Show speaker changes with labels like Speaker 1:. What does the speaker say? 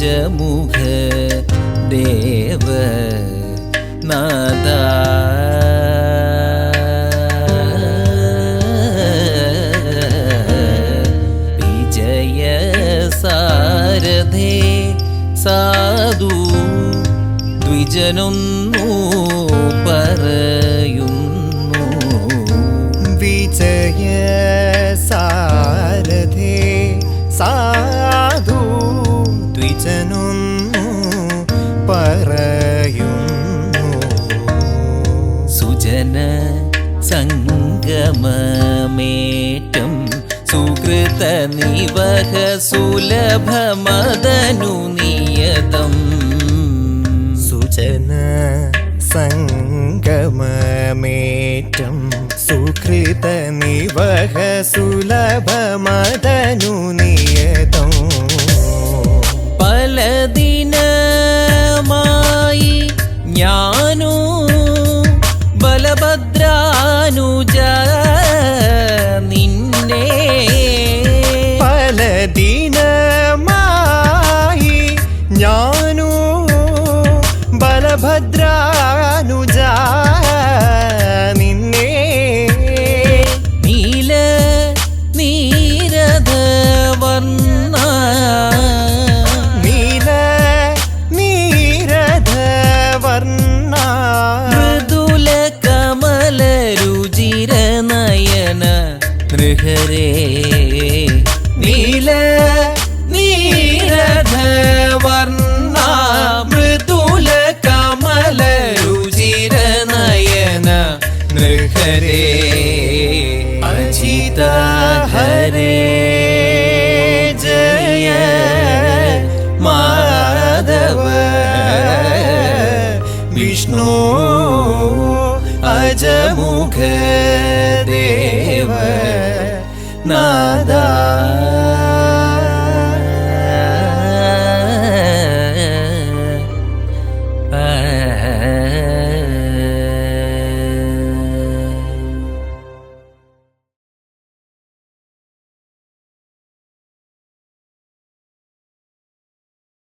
Speaker 1: അജമുഖ ദേവ നാദ വിജയ സാരഥേ സാധു ദ്വിജനൊന്നു പറയുന്നു.
Speaker 2: വിജയ സാരഥേ സാധു പറയുന്നു.
Speaker 1: സുജന സംഗമമേറ്റം സുഹൃത നിവഹ സുലഭമദനു നിയതം.
Speaker 2: സുജന സംഗമമേറ്റം സുഹൃത നിവഹ സുലഭമദനു നിയതം
Speaker 1: ബലഭദ്രാനുജ നിന്നെ
Speaker 2: പല ദിനമായി ഞാനു ബലഭദ്രാനുജ
Speaker 1: നൃഹരേ നീല നീരഥ വർണ മൃദുല കമല രുചിര നയന നൃഹരേ അജിത ഹരേ ജയ മാധവ വിഷ്ണു അജമുഖ ദേവ നാദാ.